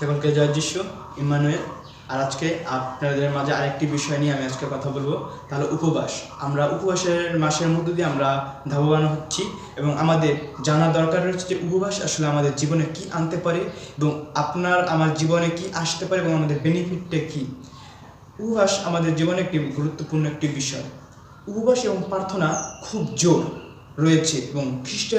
সকলকে জয় যিশু ইমানুয়েল। আর আজকে আপনাদের মাঝে আরেকটি বিষয় নিয়ে আমি আজকে কথা বলব। তাহলে উপবাস। আমরা উপবাসের মাসের মধ্য দিয়ে আমরা ধাবমান হচ্ছি এবং আমাদের জানা দরকার রয়েছে যে উপবাস আসলে আমাদের জীবনে কি আনতে পারে এবং আপনার আমার জীবনে কি আসতে পারে এবং আমাদের বেনিফিটটা কি? উপবাস আমাদের জীবনে একটি গুরুত্বপূর্ণ একটি বিষয়। উপবাস এবং প্রার্থনা খুব জোর রয়েছে এবং খ্রিস্ট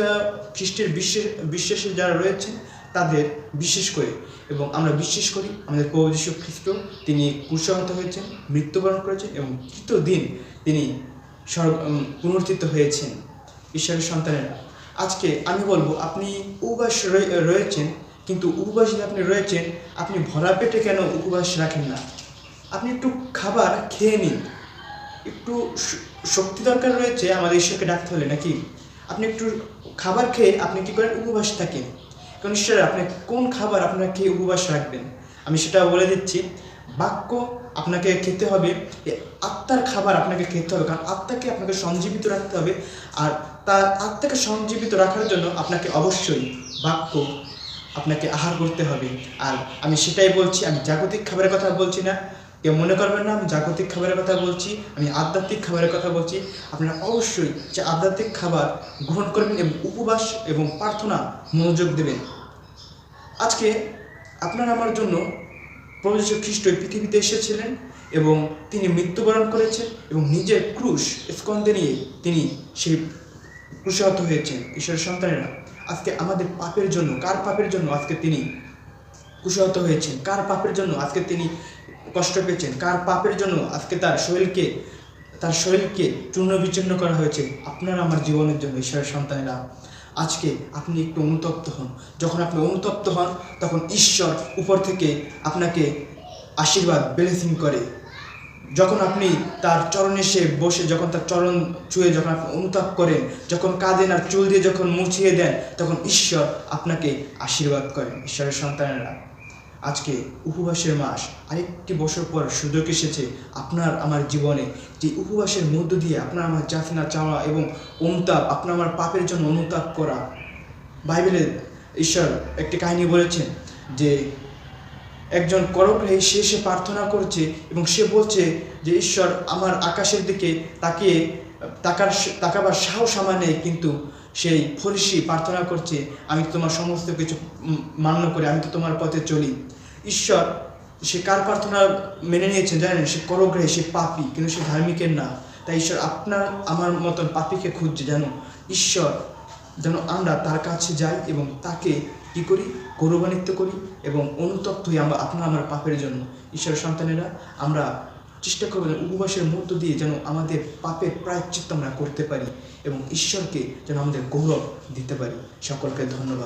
খ্রিস্টের বিশ্বাস বিশ্বাসী যারা রয়েছে তাদের বিশেষ করে। এবং আমরা বিশ্বাস করি আমাদের প্রভু যীশু খ্রিস্ট তিনি কুশাহত হয়েছেন মৃত্যুবরণ করেছেন এবং তৃতীয় দিন তিনি স্বর্গ উম, পুনরুত্থিত হয়েছেন ঈশ্বরের সন্তানেরা। আজকে আমি বলব আপনি উপবাস রয়ে- রয়েছেন কিন্তু উপবাস যে আপনি রয়েছেন আপনি ভরা পেটে কেন উপবাস রাখেন না? আপনি একটু খাবার খেয়ে নিন। একটু শক্তি দরকার রয়েছে আমাদের ঈশ্বরকে ডাকতে হলে নাকি? আপনি একটু খাবার খেয়ে আপনি কি করেন? উপবাস থাকেন। ঈশ্বর আপনি কোন খাবার আপনার উপবাস রাখবেন? আমি সেটা বলে দিচ্ছি। বাক্য আপনাকে খেতে হবে আত্মার খাবার আপনাকে খেতে হবে, কারণ আত্মাকে আপনাকে সঞ্জীবিত রাখতে হবে, আর তার আত্মাকে সঞ্জীবিত রাখার জন্য আপনাকে অবশ্যই বাক্য আপনাকে আহার করতে হবে। আর আমি সেটাই বলছি, আমি জাগতিক খাবারের কথা বলছি না। কেউ মনে করবেন না, আমি জাগতিক খাবারের কথা বলছি, আমি আধ্যাত্মিক খাবারের কথা বলছি। আপনারা অবশ্যই যে আধ্যাত্মিক খাবার গ্রহণ করবেন এবং উপবাস এবং প্রার্থনা মনোযোগ দেবেন। আজকে আপনার আমার জন্য প্রভু খ্রিস্ট এই পৃথিবীতে এসেছিলেন এবং তিনি মৃত্যুবরণ করেছেন এবং নিজের ক্রুশ স্কন্দে নিয়ে তিনি সেই ক্রুশাহত হয়েছেন। ঈশ্বরের সন্তানেরা, আজকে আমাদের পাপের জন্য, কার পাপের জন্য আজকে তিনি কুশাহত হয়েছেন? কার পাপের জন্য আজকে তিনি কষ্ট পেয়েছেন? কার পাপের জন্য আজকে তার শরীরকে তার শরীরকে চূর্ণ বিচ্ছিন্ন করা হয়েছে? আপনার আমার জীবনের জন্য, ঈশ্বরের সন্তানেরা আজকে আপনি একটু অনুতপ্ত হন। যখন আপনি অনুতপ্ত হন, তখন ঈশ্বর উপর থেকে আপনাকে আশীর্বাদ ব্লেসিং করে। যখন আপনি তার চরণে সে বসে, যখন তার চরণ ছুঁয়ে, যখন আপনি অনুতাপ করেন, যখন কাঁদেন আর চুল দিয়ে যখন মুছিয়ে দেন, তখন ঈশ্বর আপনাকে আশীর্বাদ করেন। ঈশ্বরের সন্তানেরা আজকে উপবাসের মাস, আরেকটি বছর পর সুযোগ এসেছে আপনার আমার জীবনে, যে উপবাসের মধ্য দিয়ে আপনার আমার যাচনা চাওয়া এবং অনুতাপ, আপনার আমার পাপের জন্য অনুতাপ করা। বাইবেলে ঈশ্বর একটি কাহিনী বলেছেন যে একজন করগ্রহী সে সে প্রার্থনা করছে এবং সে বলছে যে, ঈশ্বর আমার আকাশের দিকে তাকিয়ে তাকার, তাকাবার সাহস আমার নেই, কিন্তু সেই ফরিসি প্রার্থনা করছে, আমি তোমার সমস্ত কিছু মান্য করে, আমি তো তোমার পথে চলি। ঈশ্বর সে কার প্রার্থনা মেনে নিয়েছেন জানেন? সে করগ্রহী, সে পাপি, কিন্তু সে ধার্মিকের না। তাই ঈশ্বর আপনার, আমার মতন পাপিকে খুঁজছে যেন ঈশ্বর, যেন আমরা তার কাছে যাই এবং তাকে কি করি? গৌরবান্বিত করি এবং অনুতপ্ত হই আমরা, আপনার আমার পাপের জন্য। ঈশ্বরের সন্তানেরা, আমরা চেষ্টা করব যেন উপবাসের মধ্য দিয়ে যেন আমাদের পাপের প্রায়শ্চিত্ত আমরা করতে পারি এবং ঈশ্বরকে যেন আমাদের গৌরব দিতে পারি। সকলকে ধন্যবাদ।